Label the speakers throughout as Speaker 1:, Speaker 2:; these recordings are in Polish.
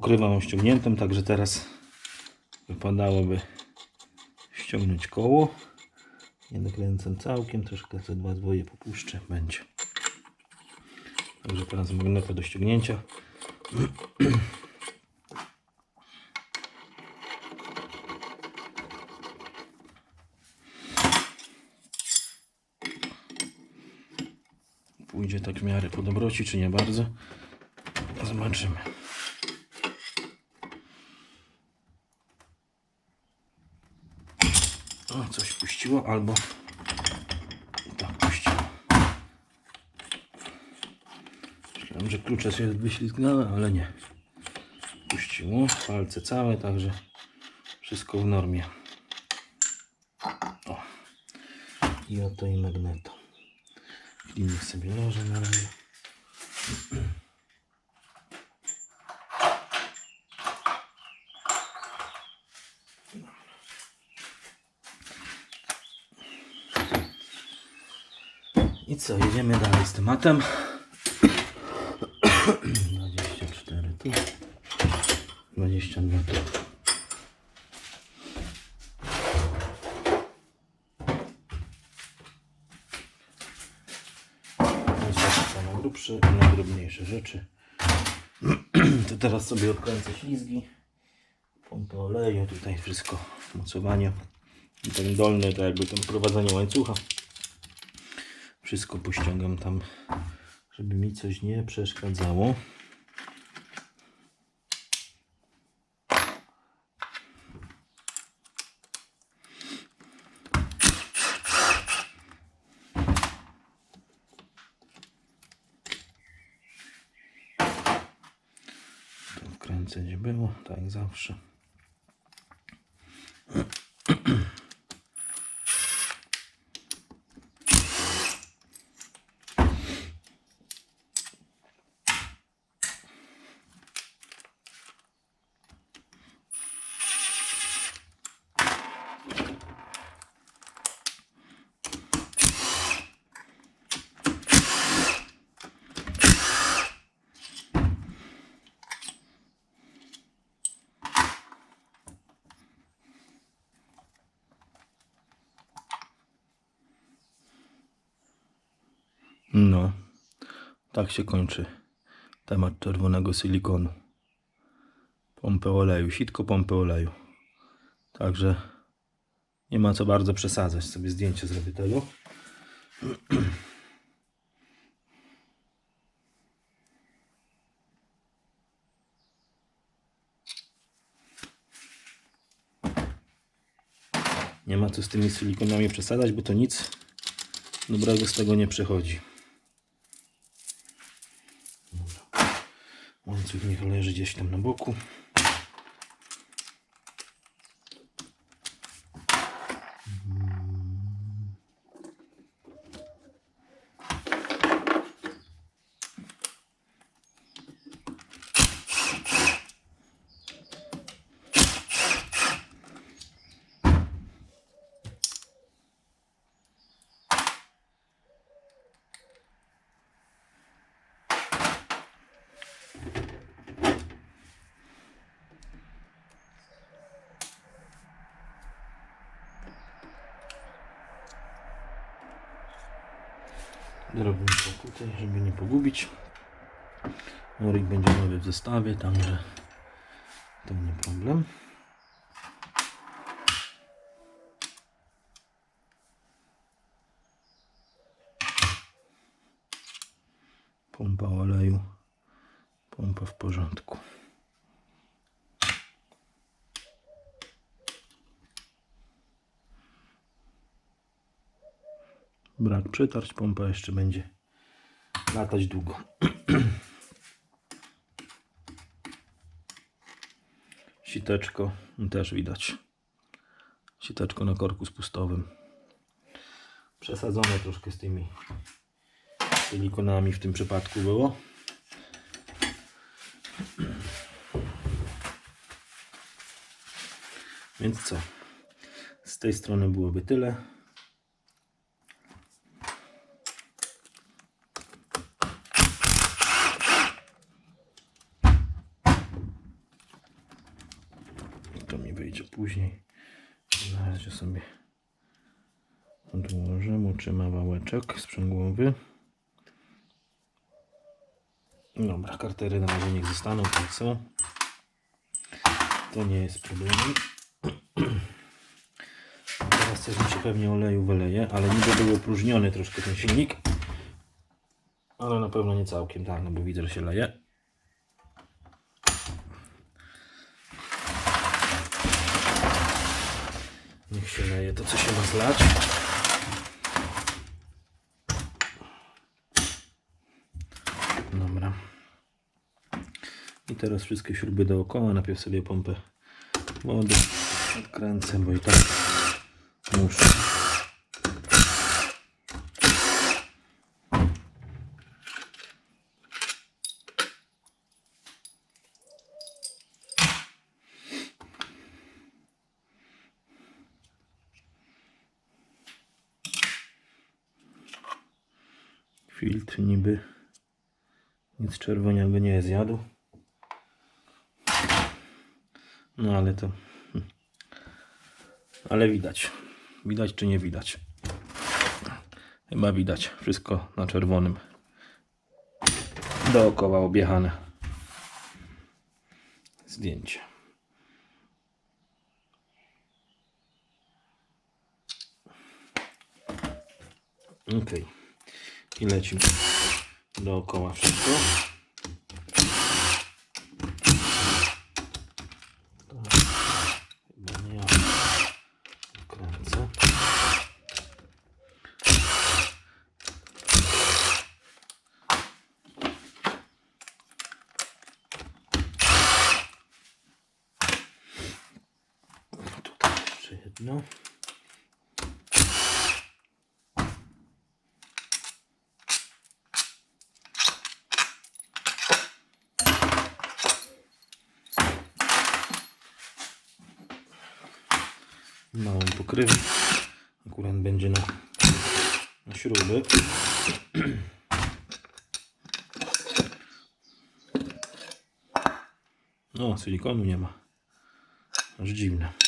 Speaker 1: pokrywam ją ściągniętą, także teraz wypadałoby ściągnąć koło. Nie dokręcam całkiem, troszkę te dwa dwoje popuszczę, będzie. Także teraz magnetę do ściągnięcia. Pójdzie tak w miarę po dobroci, czy nie bardzo. Zobaczymy. Coś puściło, albo tak puściło. Myślałem, że klucze się wyślizgnęły, ale nie. Puściło. Palce całe, także wszystko w normie. O. I oto i magneto. Klinik sobie leży na razie. co, jedziemy dalej z tematem. 24 tu. 22 tu. To są grubsze i najdrobniejsze rzeczy. To teraz sobie odkręcę ślizgi. Pompę oleju, tutaj wszystko, mocowanie. Ten dolny to jakby tam prowadzenie łańcucha. Wszystko pościągam tam, żeby mi coś nie przeszkadzało. Gdzie było, tak zawsze. No, tak się kończy temat czerwonego silikonu. Pompę oleju, sitko pompy oleju. Także nie ma co bardzo przesadzać. Sobie zdjęcie zrobię tego. Nie ma co z tymi silikonami przesadzać, bo to nic dobrego z tego nie przychodzi. Łańcuch niech leży gdzieś tam na boku. Drobniczo tutaj, żeby nie pogubić. Norik będzie nowy w zestawie, także to nie problem. Pompa oleju, pompa w porządku. Brak przetarć, pompa jeszcze będzie latać długo. Siteczko też widać. Siteczko na korku spustowym. Przesadzone troszkę z tymi silikonami w tym przypadku było. Więc co? Z tej strony byłoby tyle. wyjdzie później. Na sobie odłożę, moczyma wałeczek sprzęgłowy. Dobra, kartery na razie niech zostaną tak są. To nie jest problemem. Teraz coś mi się pewnie oleju wyleje, ale niby był opróżniony troszkę ten silnik. Ale na pewno nie całkiem, tak, no bo widzę, że się leje. Się leje to, co się ma zlać. Dobra. I teraz wszystkie śruby dookoła. Najpierw sobie pompę wody odkręcę, bo i tak muszę. Filtr niby nic czerwonego nie zjadł. No ale to. hmm. Ale widać. Widać czy nie widać? Chyba widać. Wszystko na czerwonym. Dookoła objechane. Zdjęcie. Ok. I lecimy dookoła wszystko. Tak. Chyba nie ja kręcę. Tutaj jedno. małą pokrywę. Akurat będzie na, na śruby. No, silikonu nie ma. Aż dziwne.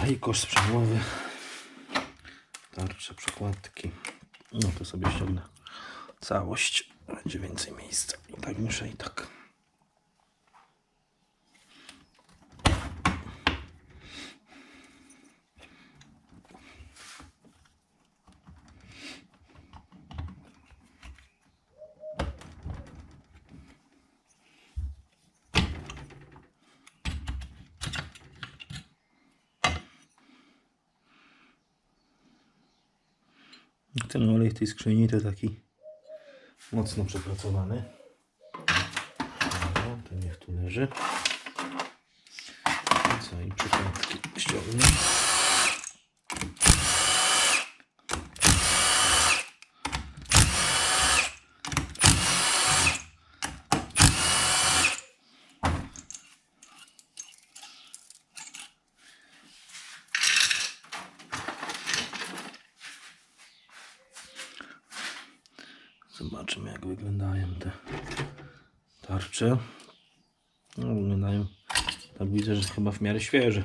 Speaker 1: Dobra, i kosz sprzęgłowy tarcze, przekładki. No to sobie ściągnę całość. Będzie więcej miejsca. I tak muszę i tak. Ten olej w tej skrzyni to taki mocno przepracowany. Dobra, to niech tu leży. I co, i przekładki ściągnę. Zobaczymy jak wyglądają te tarcze. No, wyglądają, tak widzę, że chyba w miarę świeże.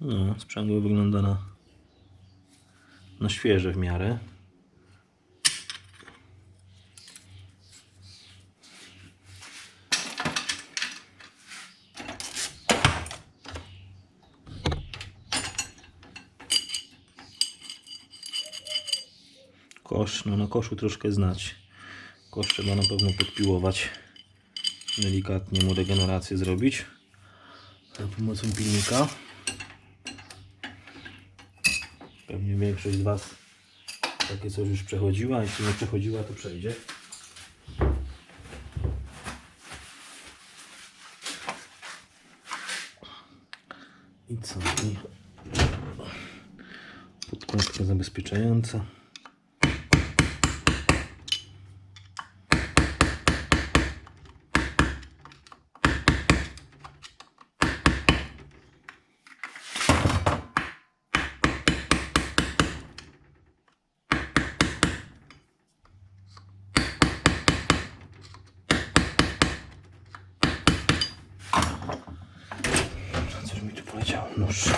Speaker 1: No, sprzęgło wygląda na na świeże w miarę. Kosz, no na koszu troszkę znać. Kosz trzeba na pewno podpiłować. Delikatnie mu regenerację zrobić. Za pomocą pilnika. Pewnie większość z Was takie coś już przechodziła. Jeśli nie przechodziła, to przejdzie. I co? Podkładka zabezpieczająca. Coś mi tu poleciało. Nóż.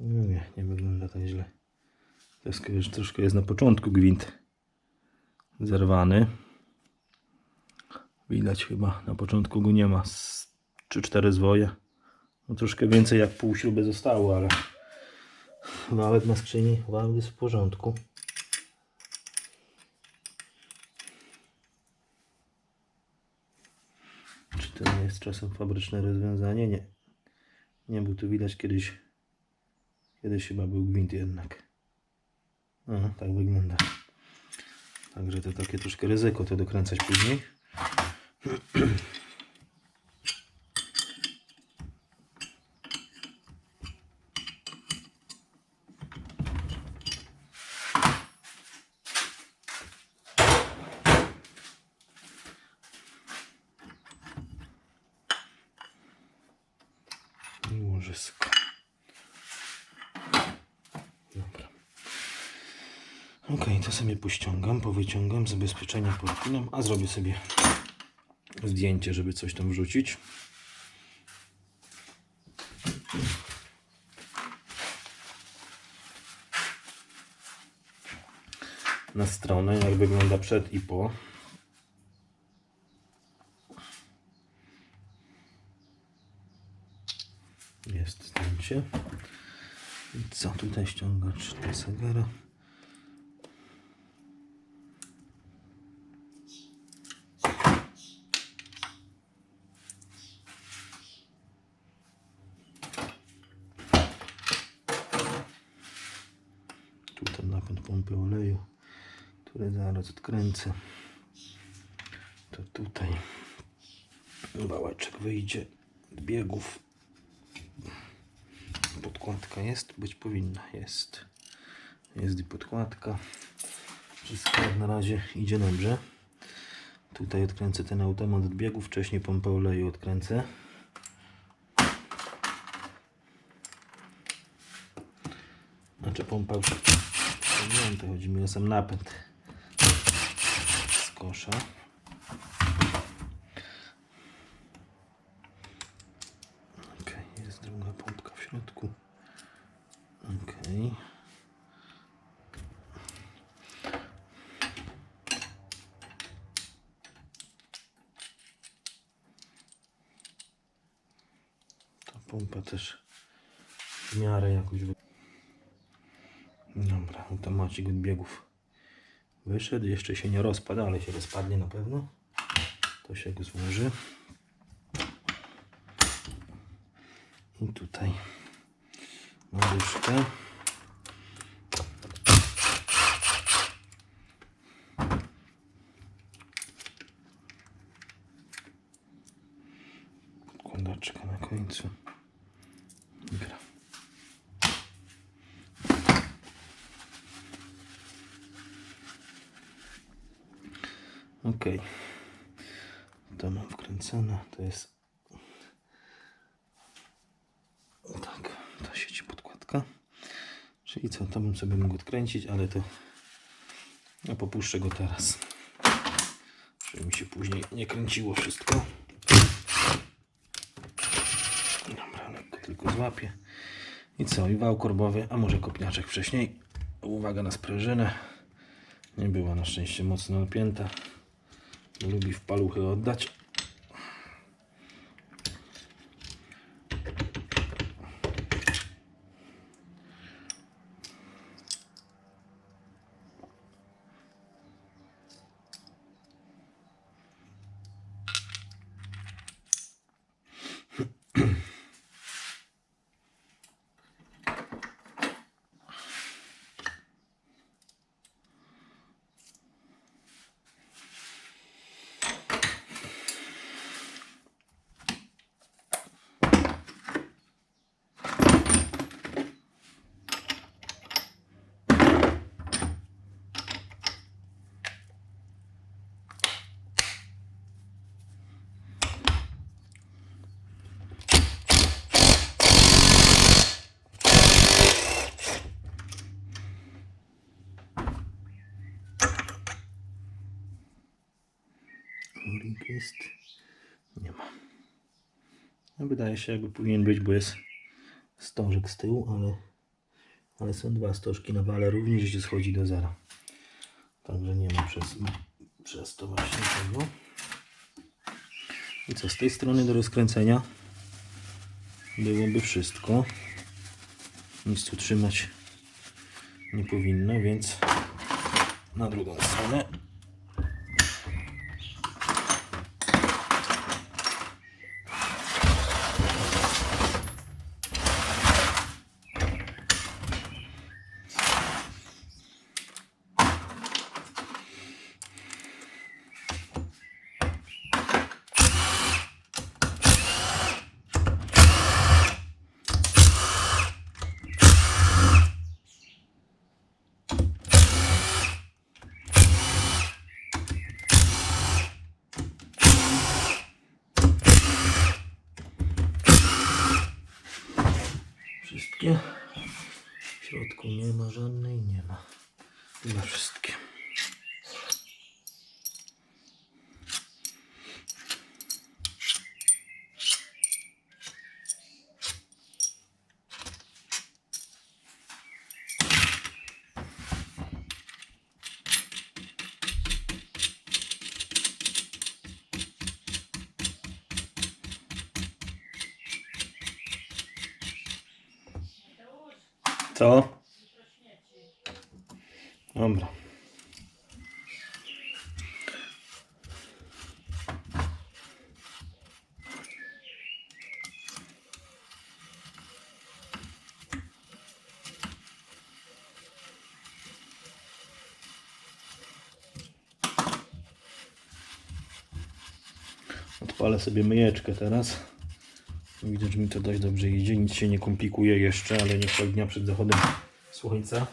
Speaker 1: No nie, nie wygląda tak źle. Troszkę, jest na początku gwint zerwany. Widać chyba, na początku go nie ma. z 3-4 zwoje. No troszkę więcej jak pół śruby zostało, ale wałek na skrzyni, wałek jest w porządku. Czy to nie jest czasem fabryczne rozwiązanie? Nie. Nie, bo tu widać kiedyś Kiedyś chyba był gwint jednak. No, tak wygląda. Także to takie troszkę ryzyko to dokręcać później. I łożysko. Dobra. Ok, to sobie pościągam, powyciągam, zabezpieczenia podpinam, a zrobię sobie zdjęcie, żeby coś tam wrzucić. Na stronę, jak wygląda przed i po. Jest zdjęcie. I co tutaj ściągacz Tesagera? Tu ten napęd pompy oleju, który odkręcę. To tutaj wałeczek wyjdzie od biegów podkładka jest, być powinna, jest. Jest i podkładka. Wszystko na razie idzie dobrze. Tutaj odkręcę ten automat od biegów, wcześniej pompę oleju odkręcę. Znaczy pompa już to chodzi mi o sam napęd kosza. Ok, jest druga pompka w środku. Ok. Ta pompa też w miarę jakoś. Dobra, automacik od biegów wyszedł. Jeszcze się nie rozpada, ale się rozpadnie na pewno. To się go złoży. I tutaj ładuszkę. Podkładaczka na końcu. Ok. To mam wkręcone. To jest. Tak, to sieci podkładka. Czyli co, to bym sobie mógł odkręcić, ale to. No popuszczę go teraz. Żeby mi się później nie kręciło wszystko. Dobra, lekko tylko złapię. I co? I wał korbowy, a może kopniaczek wcześniej. Uwaga na sprężynę. Nie była na szczęście mocno napięta. Lubi w paluchy oddać. Jest. Nie ma. No, wydaje się, jakby powinien być, bo jest stożek z tyłu, ale, ale są dwa stożki na wale również, gdzie schodzi do zera. Także nie ma przez, przez to właśnie tego. I co, z tej strony do rozkręcenia byłoby wszystko. Nic tu trzymać nie powinno, więc na drugą stronę Wszystkie. W środku nie ma żadnej, nie ma. Chyba wszystkie. Co? Dobra. Odpalę sobie myjeczkę teraz. Widzę, że mi to dość dobrze idzie, nic się nie komplikuje jeszcze, ale niech tak dnia przed zachodem słońca.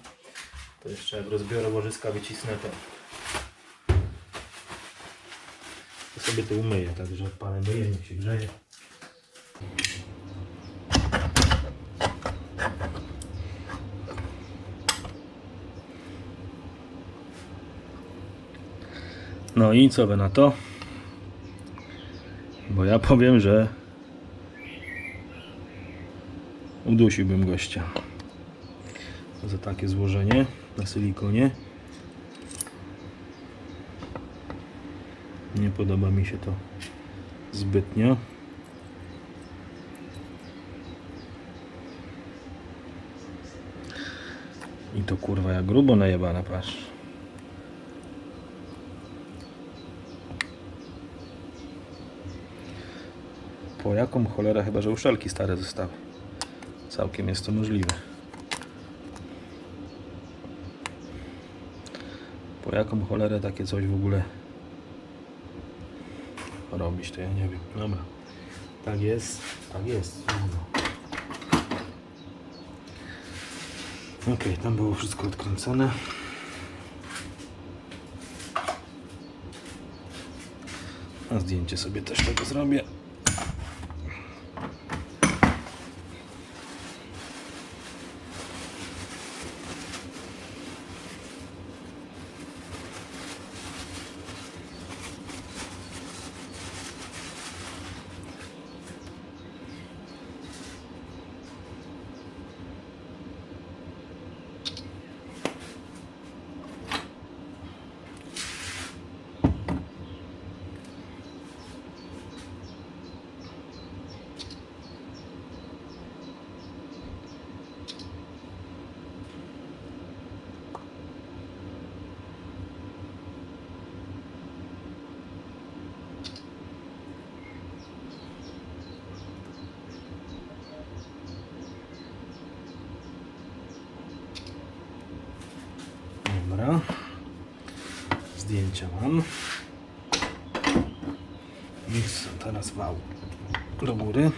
Speaker 1: To jeszcze jak rozbiorę łożyska, wycisnę to. To sobie to umyję, także odpalę myję, niech się grzeje. No i co wy na to? Bo ja powiem, że udusiłbym gościa za takie złożenie na silikonie. Nie podoba mi się to zbytnio. I to kurwa jak grubo najebana, patrz. Po jaką cholerę chyba, że uszelki stare zostały. Całkiem jest to możliwe. Po jaką cholerę takie coś w ogóle robić, to ja nie wiem. Dobra. Tak jest, tak jest. Ok, tam było wszystko odkręcone. A zdjęcie sobie też tego zrobię. Dobra. Zdjęcia mam. Teraz wał do góry.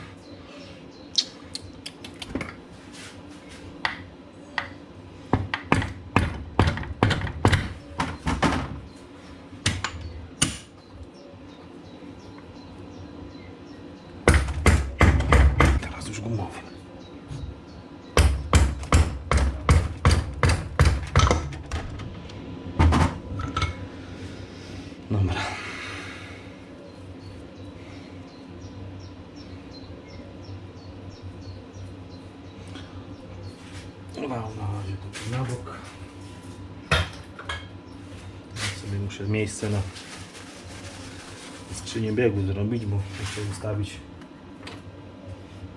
Speaker 1: Teraz już gumowy. Dobra. Wał na razie to na bok. Ja sobie muszę miejsce na skrzynię biegu zrobić, bo muszę ustawić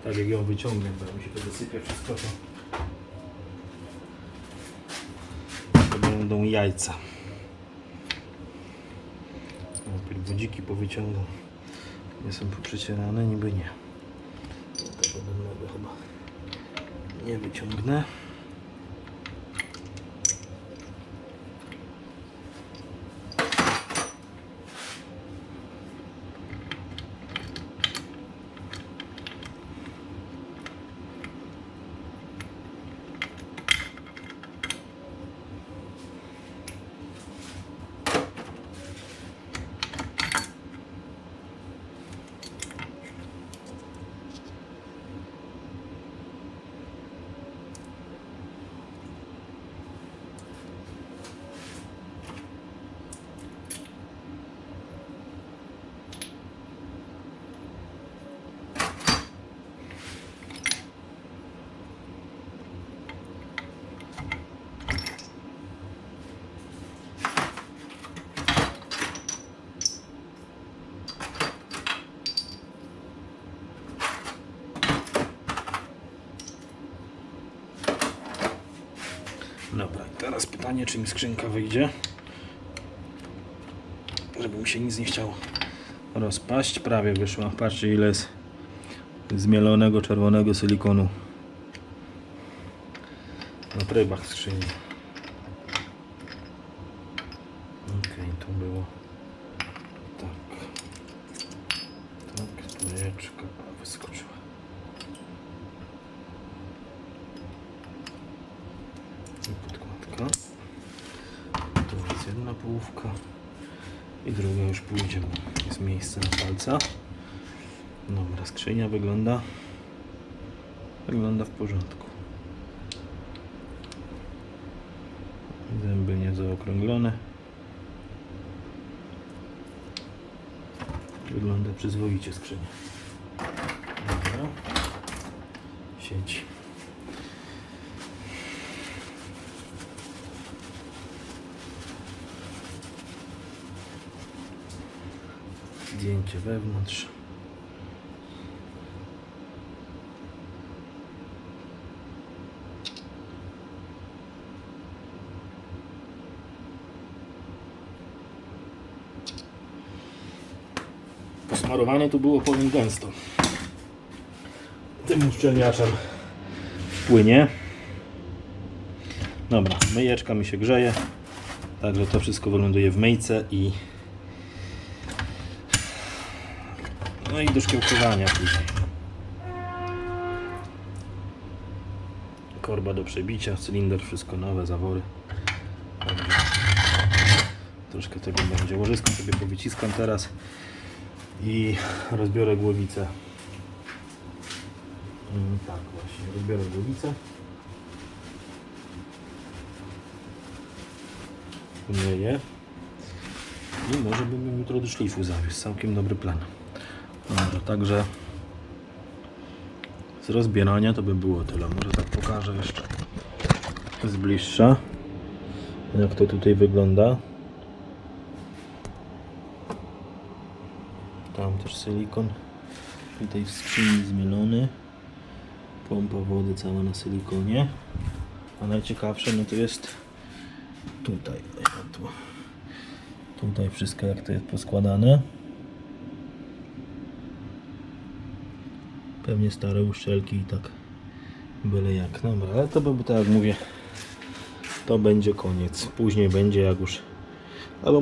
Speaker 1: tak jak ją wyciągnę, bo mi się to wysypie wszystko to to będą jajca. Najpierw wodziki powyciągam. Nie są poprzecierane, niby nie. Tego chyba nie wyciągnę. Dobra, i teraz pytanie, czy mi skrzynka wyjdzie. Żeby mi się nic nie chciało rozpaść. Prawie wyszła. Patrzcie ile jest zmielonego czerwonego silikonu na trybach skrzyni. Okej, to było tak. Tak, spójeczka wyskoczyła. I podkładka. Tu jest jedna połówka i druga już pójdzie, bo jest miejsce na palca. Dobra, skrzynia wygląda wygląda w porządku. Zęby nie zaokrąglone. Wygląda przyzwoicie skrzynia. Dobra. Siedzi. Zdjęcie wewnątrz. Posmarowane to było powiem gęsto. Tym uszczelniaczem płynie. Dobra, myjeczka mi się grzeje. Także to wszystko wyląduje w myjce i no i do szkiełkowania później. Korba do przebicia, cylinder, wszystko nowe, zawory. Troszkę tego będzie. Łożysko sobie powyciskam teraz I rozbiorę głowicę. Mm, Tak właśnie, rozbiorę głowicę. Umyję. I może bym jutro do szlifu zawiózł. Całkiem dobry plan. Dobra, także z rozbierania to by było tyle. Może tak pokażę jeszcze z bliższa jak to tutaj wygląda. Tam też silikon. Tutaj w skrzyni zmielony. Pompa wody cała na silikonie. A najciekawsze no to jest tutaj. Tutaj wszystko jak to jest poskładane. Pewnie stare uszczelki i tak byle jak. Dobra, ale to by tak jak mówię, to będzie koniec. Później będzie jak już